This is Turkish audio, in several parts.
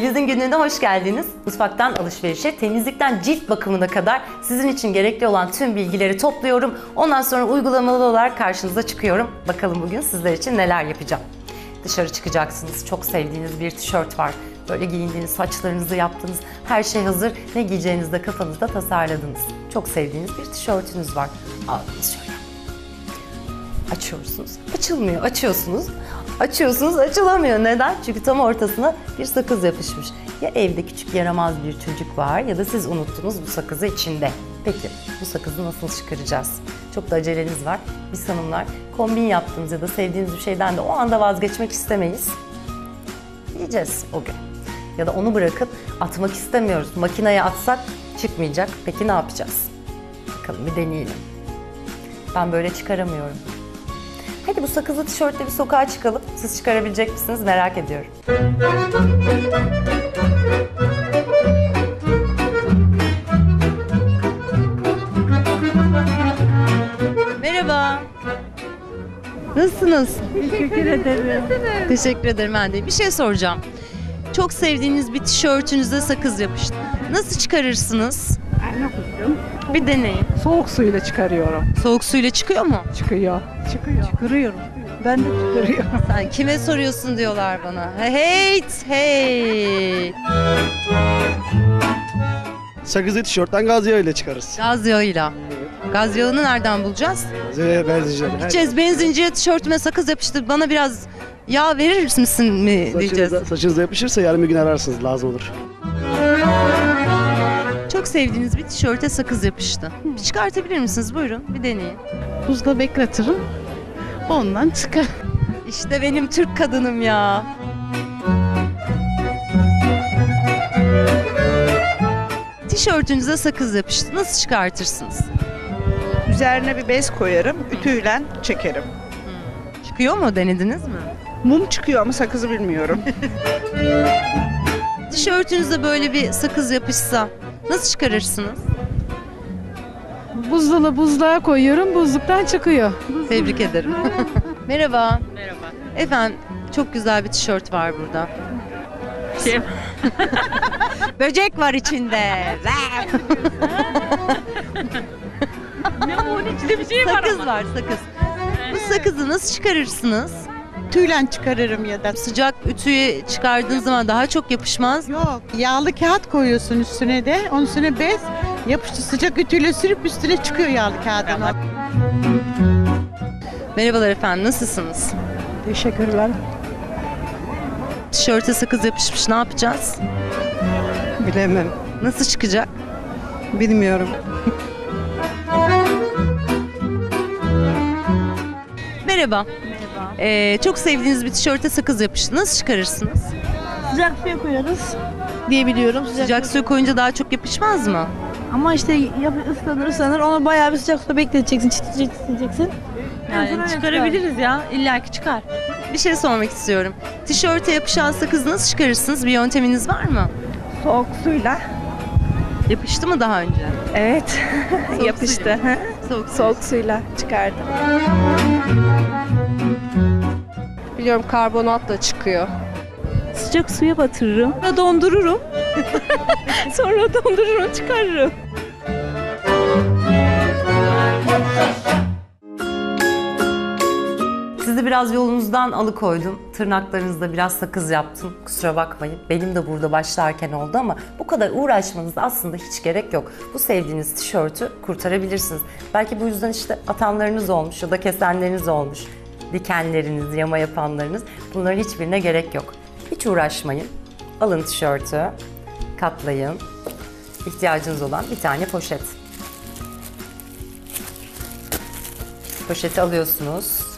Yeliz'in günlüğüne hoş geldiniz. Mutfaktan alışverişe, temizlikten cilt bakımına kadar sizin için gerekli olan tüm bilgileri topluyorum. Ondan sonra uygulamalı olarak karşınıza çıkıyorum. Bakalım bugün sizler için neler yapacağım. Dışarı çıkacaksınız. Çok sevdiğiniz bir tişört var. Böyle giyindiğiniz, saçlarınızı yaptınız. Her şey hazır. Ne giyeceğinizi de kafanızda tasarladınız. Çok sevdiğiniz bir tişörtünüz var. Aldınız şöyle açıyorsunuz. Açılmıyor. Açıyorsunuz. Açıyorsunuz. Açılamıyor. Neden? Çünkü tam ortasına bir sakız yapışmış. Ya evde küçük yaramaz bir çocuk var ya da siz unuttunuz bu sakızı içinde. Peki bu sakızı nasıl çıkaracağız? Çok da aceleniz var. Biz hanımlar kombin yaptığımız ya da sevdiğiniz bir şeyden de o anda vazgeçmek istemeyiz. Yiyeceğiz o gün. Ya da onu bırakıp atmak istemiyoruz. Makineye atsak çıkmayacak. Peki ne yapacağız? Bakalım bir deneyelim. Ben böyle çıkaramıyorum. Hadi bu sakızlı tişörtle bir sokağa çıkalım. Siz çıkarabilecek misiniz merak ediyorum. Merhaba. Nasılsınız? Teşekkür ederim. Teşekkür ederim ben de. Bir şey soracağım. Çok sevdiğiniz bir tişörtünüze sakız yapıştı. Nasıl çıkarırsınız? Ben yapıyorum? Bir deneyin. Soğuk suyla çıkarıyorum. Soğuk suyla çıkıyor mu? Çıkıyor. Çıkıyor. Çıkarıyorum. Ben de çıkarıyorum. Sen kime soruyorsun diyorlar bana. Hey, hey. Sakızlı tişörtten gaz yağıyla çıkarız. Gaz yağıyla. Gaz yağını nereden bulacağız? Gaz yağıyla benzeyeceğim. Gideceğiz benzinciye tişörtüme sakız yapıştır. Bana biraz yağ verir misin mi diyeceğiz. Saçınıza, saçınıza yapışırsa yarın bir gün ararsınız lazım olur. Çok sevdiğiniz bir tişörte sakız yapıştı. Bir çıkartabilir misiniz? Buyurun bir deneyin. Buzda bekletirim. Ondan çıkar. İşte benim Türk kadınım ya. Tişörtünüze sakız yapıştı. Nasıl çıkartırsınız? Üzerine bir bez koyarım, ütüyle çekerim. Çıkıyor mu? Denediniz mi? Mum çıkıyor ama sakızı bilmiyorum. Tişörtünüze böyle bir sakız yapışsa nasıl çıkarırsınız? Buzdolabı buzluğa koyuyorum. Buzluktan çıkıyor. Tebrik ederim. Merhaba. Merhaba. Efendim çok güzel bir tişört var burada. Kim? Böcek var içinde. Ne bunun içinde bir şey var sakız ama. var sakız. Bu sakızı nasıl çıkarırsınız? Tüyle çıkarırım ya da. Sıcak ütüyü çıkardığınız zaman daha çok yapışmaz. Yok yağlı kağıt koyuyorsun üstüne de onun üstüne bez yapıştı sıcak ütüyle sürüp üstüne çıkıyor yağlı kağıdın. Merhabalar efendim nasılsınız? Teşekkürler. Tişörte sakız yapışmış ne yapacağız? Bilemem. Nasıl çıkacak? Bilmiyorum. Merhaba. Ee, çok sevdiğiniz bir tişörte sakız yapıştı. Nasıl çıkarırsınız? Sıcak suya koyarız diye biliyorum. Sıcak, Sıcak suya koyunca daha çok yapışmaz mı? Ama işte yap, ıslanır ıslanır onu bayağı bir sıcak suda bekleteceksin, çıtlayacaksın. Yani çıkarabiliriz ya. İlla ki çıkar. Bir şey sormak istiyorum. Tişörte yapışan sakızı nasıl çıkarırsınız? Bir yönteminiz var mı? Soğuk suyla. Yapıştı mı daha önce? Evet, Soğuk yapıştı. Soğuk. Soğuk suyla çıkardım. Biliyorum karbonatla çıkıyor. Sıcak suya batırırım, sonra dondururum. sonra dondururum, çıkarırım. Sizi biraz yolunuzdan alıkoydum. Tırnaklarınızda biraz sakız yaptım. Kusura bakmayın. Benim de burada başlarken oldu ama bu kadar uğraşmanıza aslında hiç gerek yok. Bu sevdiğiniz tişörtü kurtarabilirsiniz. Belki bu yüzden işte atanlarınız olmuş ya da kesenleriniz olmuş. Dikenleriniz, yama yapanlarınız. Bunların hiçbirine gerek yok. Hiç uğraşmayın. Alın tişörtü, katlayın. İhtiyacınız olan bir tane poşet. Poşeti alıyorsunuz.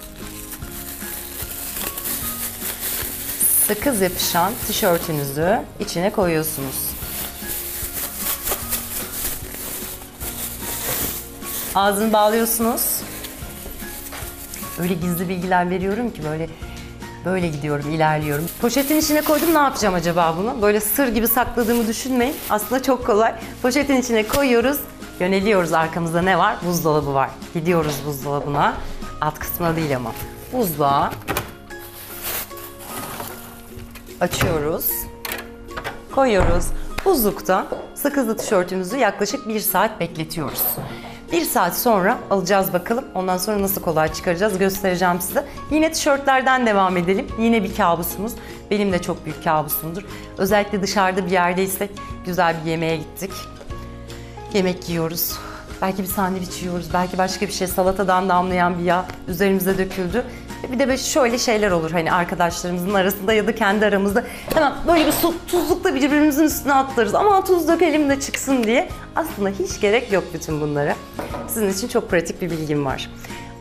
sakız yapışan tişörtünüzü içine koyuyorsunuz. Ağzını bağlıyorsunuz. Öyle gizli bilgiler veriyorum ki böyle böyle gidiyorum, ilerliyorum. Poşetin içine koydum ne yapacağım acaba bunu? Böyle sır gibi sakladığımı düşünmeyin. Aslında çok kolay. Poşetin içine koyuyoruz. Yöneliyoruz arkamızda ne var? Buzdolabı var. Gidiyoruz buzdolabına. Alt kısmına değil ama. Buzluğa açıyoruz. koyuyoruz. Buzlukta sakızlı tişörtümüzü yaklaşık 1 saat bekletiyoruz. 1 saat sonra alacağız bakalım. Ondan sonra nasıl kolay çıkaracağız göstereceğim size. Yine tişörtlerden devam edelim. Yine bir kabusumuz. Benim de çok büyük kabusumdur. Özellikle dışarıda bir yerdeysek güzel bir yemeğe gittik. Yemek yiyoruz. Belki bir sandviç yiyoruz. Belki başka bir şey salatadan damlayan bir yağ üzerimize döküldü. Bir de böyle şöyle şeyler olur hani arkadaşlarımızın arasında ya da kendi aramızda hemen böyle bir tuzlukla birbirimizin üstüne atlarız. Ama tuz dökelim de çıksın diye. Aslında hiç gerek yok bütün bunlara. Sizin için çok pratik bir bilgim var.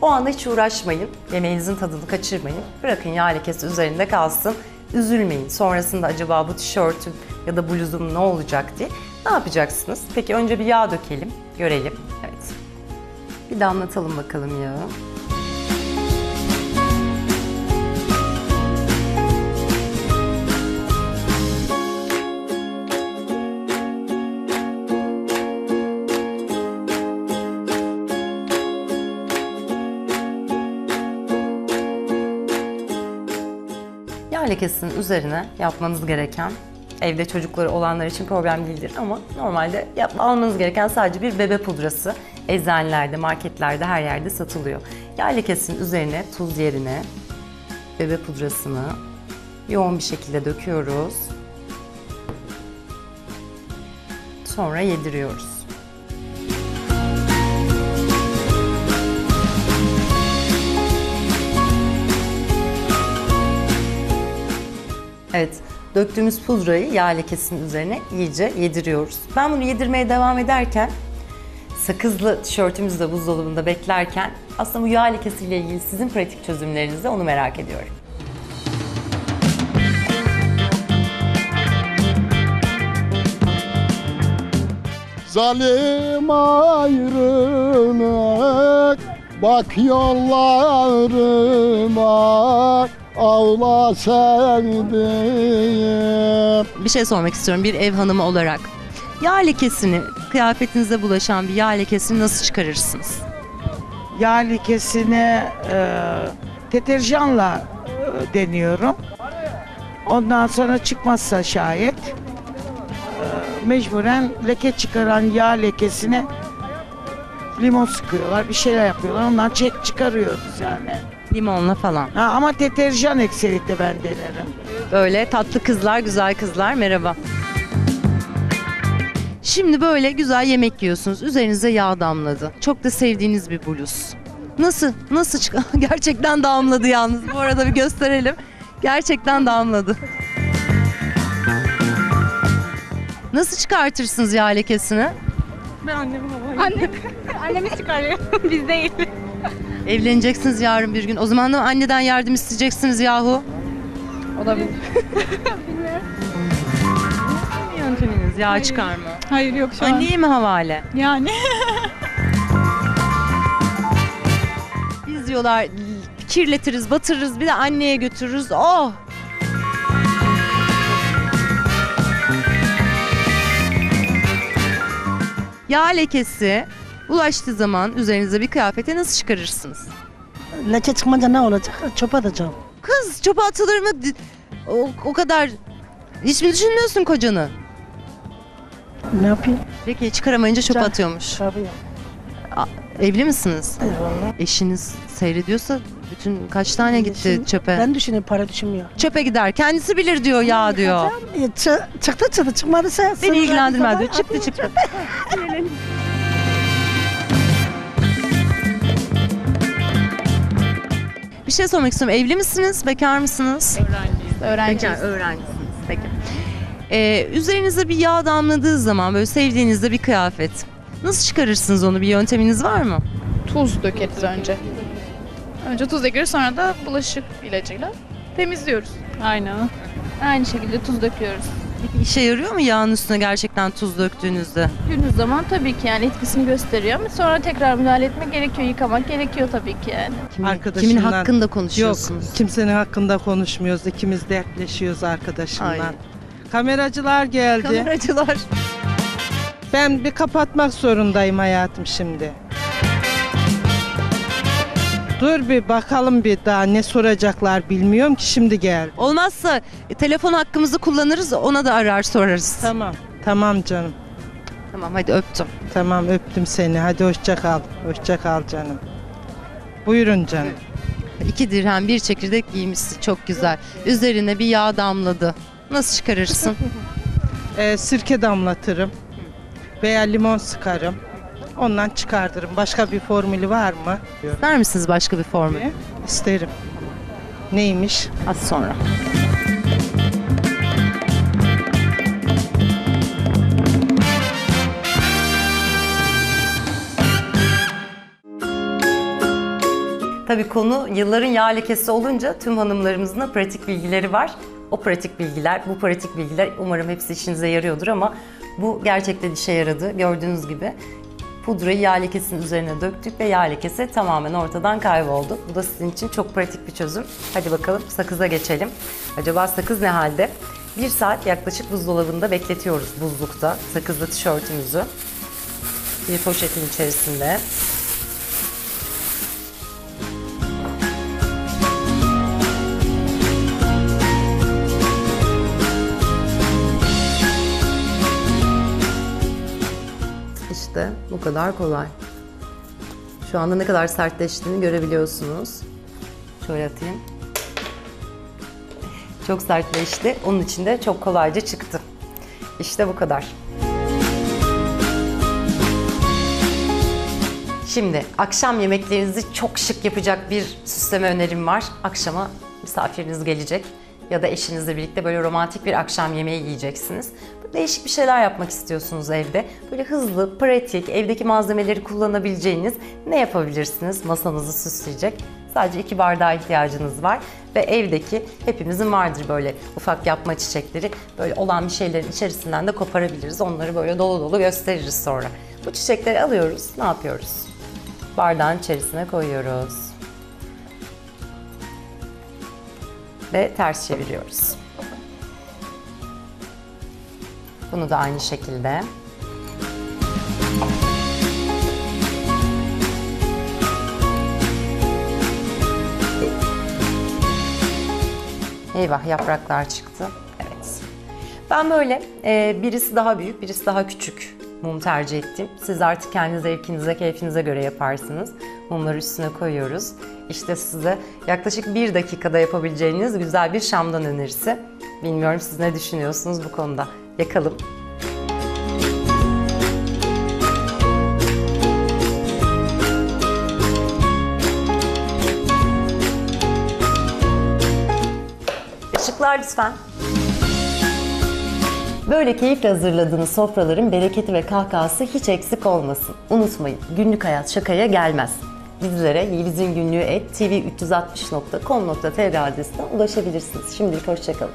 O anda hiç uğraşmayın. Yemeğinizin tadını kaçırmayın. Bırakın yağ lekesi üzerinde kalsın. Üzülmeyin. Sonrasında acaba bu tişörtüm ya da bluzum ne olacak diye. Ne yapacaksınız? Peki önce bir yağ dökelim. Görelim. Evet. Bir damlatalım bakalım yağı. Lekesinin üzerine yapmanız gereken, evde çocukları olanlar için problem değildir ama normalde yap, almanız gereken sadece bir bebe pudrası. Eczanelerde, marketlerde, her yerde satılıyor. Yağ lekesinin üzerine tuz yerine bebe pudrasını yoğun bir şekilde döküyoruz. Sonra yediriyoruz. Evet, döktüğümüz pudrayı yağ lekesinin üzerine iyice yediriyoruz. Ben bunu yedirmeye devam ederken, sakızlı tişörtümüzü de buzdolabında beklerken aslında bu yağ lekesiyle ilgili sizin pratik çözümlerinizi onu merak ediyorum. Zalim ayrılık Bak yollarıma Sevdiğim Bir şey sormak istiyorum bir ev hanımı olarak. Yağ lekesini, kıyafetinize bulaşan bir yağ lekesini nasıl çıkarırsınız? Yağ lekesini e, deterjanla e, deniyorum. Ondan sonra çıkmazsa şayet e, mecburen leke çıkaran yağ lekesine limon sıkıyorlar, bir şeyler yapıyorlar. Ondan çek çıkarıyoruz yani. Limonla falan. Ha, ama deterjan ekseriyette ben denerim. Böyle tatlı kızlar, güzel kızlar merhaba. Şimdi böyle güzel yemek yiyorsunuz. Üzerinize yağ damladı. Çok da sevdiğiniz bir bluz. Nasıl? Nasıl çık? Gerçekten damladı yalnız. Bu arada bir gösterelim. Gerçekten damladı. Nasıl çıkartırsınız yağ lekesini? Annemiz çıkarıyor. Biz değil. Evleneceksiniz yarın bir gün. O zaman da anneden yardım isteyeceksiniz yahu. Olabilir. Yönteminiz yağ çıkarma. Hayır yok şu an. Anneye mi havale? Yani. Biz diyorlar kirletiriz, batırırız, bir de anneye götürürüz. Oh! Yağ lekesi ulaştığı zaman üzerinize bir kıyafete nasıl çıkarırsınız? Leke çıkmayınca ne olacak? Çöpe atacağım. Kız çöpe atılır mı? O, o kadar hiç mi düşünmüyorsun kocanı? Ne yapayım? Peki çıkaramayınca çöpe atıyormuş. Tabii. Evli misiniz? Eyvallah. Eşiniz seyrediyorsa bütün kaç tane gitti çöpe? Ben düşünüyorum para düşünmüyor. Çöpe gider. Kendisi bilir diyor ya diyor. E, çı- çıktı çıktı çıkmadıysa. Beni ilgilendirmez diyor. Çıktı çıktı. Bir şey sormak istiyorum. Evli misiniz? Bekar mısınız? Öğrenci. Bekar, öğrencisiniz. Peki. Ee, üzerinize bir yağ damladığı zaman böyle sevdiğinizde bir kıyafet. Nasıl çıkarırsınız onu? Bir yönteminiz var mı? tuz dökeriz önce. Önce tuz dökeriz sonra da bulaşık ilacıyla temizliyoruz. Aynen. Aynı şekilde tuz döküyoruz. Peki işe yarıyor mu yağın üstüne gerçekten tuz döktüğünüzde? Gündüz zaman tabii ki yani etkisini gösteriyor ama sonra tekrar müdahale etmek gerekiyor, yıkamak gerekiyor tabii ki yani. Kimin, Arkadaşımdan- kimin hakkında Yok, konuşuyorsunuz? kimsenin hakkında konuşmuyoruz. İkimiz dertleşiyoruz arkadaşımla. Aynen. Kameracılar geldi. Kameracılar. Ben bir kapatmak zorundayım hayatım şimdi. Dur bir bakalım bir daha ne soracaklar bilmiyorum ki şimdi gel. Olmazsa e, telefon hakkımızı kullanırız ona da arar sorarız. Tamam. Tamam canım. Tamam hadi öptüm. Tamam öptüm seni. Hadi hoşça kal. Hoşça kal canım. Buyurun canım. İki dirhem bir çekirdek giymişsin çok güzel. Üzerine bir yağ damladı. Nasıl çıkarırsın? Ee, sirke damlatırım. Veya limon sıkarım. Ondan çıkartırım. Başka bir formülü var mı? İster misiniz başka bir formül? İsterim. Neymiş? Az sonra. Tabii konu yılların yağ lekesi olunca tüm hanımlarımızın da pratik bilgileri var. O pratik bilgiler, bu pratik bilgiler umarım hepsi işinize yarıyordur ama bu gerçekten işe yaradı. Gördüğünüz gibi pudrayı yağ lekesinin üzerine döktük ve yağ lekesi tamamen ortadan kayboldu. Bu da sizin için çok pratik bir çözüm. Hadi bakalım sakıza geçelim. Acaba sakız ne halde? Bir saat yaklaşık buzdolabında bekletiyoruz buzlukta sakızlı tişörtümüzü. Bir poşetin içerisinde. İşte bu kadar kolay. Şu anda ne kadar sertleştiğini görebiliyorsunuz. Şöyle atayım. Çok sertleşti. Onun için de çok kolayca çıktı. İşte bu kadar. Şimdi akşam yemeklerinizi çok şık yapacak bir süsleme önerim var. Akşama misafiriniz gelecek ya da eşinizle birlikte böyle romantik bir akşam yemeği yiyeceksiniz. Değişik bir şeyler yapmak istiyorsunuz evde. Böyle hızlı, pratik, evdeki malzemeleri kullanabileceğiniz ne yapabilirsiniz masanızı süsleyecek? Sadece iki bardağa ihtiyacınız var ve evdeki hepimizin vardır böyle ufak yapma çiçekleri. Böyle olan bir şeylerin içerisinden de koparabiliriz. Onları böyle dolu dolu gösteririz sonra. Bu çiçekleri alıyoruz. Ne yapıyoruz? Bardağın içerisine koyuyoruz. Ve ters çeviriyoruz. Bunu da aynı şekilde. Eyvah yapraklar çıktı. Evet. Ben böyle e, birisi daha büyük, birisi daha küçük mum tercih ettim. Siz artık kendi zevkinize, keyfinize göre yaparsınız. Mumları üstüne koyuyoruz. İşte size yaklaşık bir dakikada yapabileceğiniz güzel bir şamdan önerisi. Bilmiyorum siz ne düşünüyorsunuz bu konuda. Yakalım. Işıklar lütfen. Böyle keyifle hazırladığınız sofraların bereketi ve kahkahası hiç eksik olmasın. Unutmayın, günlük hayat şakaya gelmez. Bizlere Yeliz'in günlüğü et tv360.com.tr adresinden ulaşabilirsiniz. Şimdilik hoşçakalın.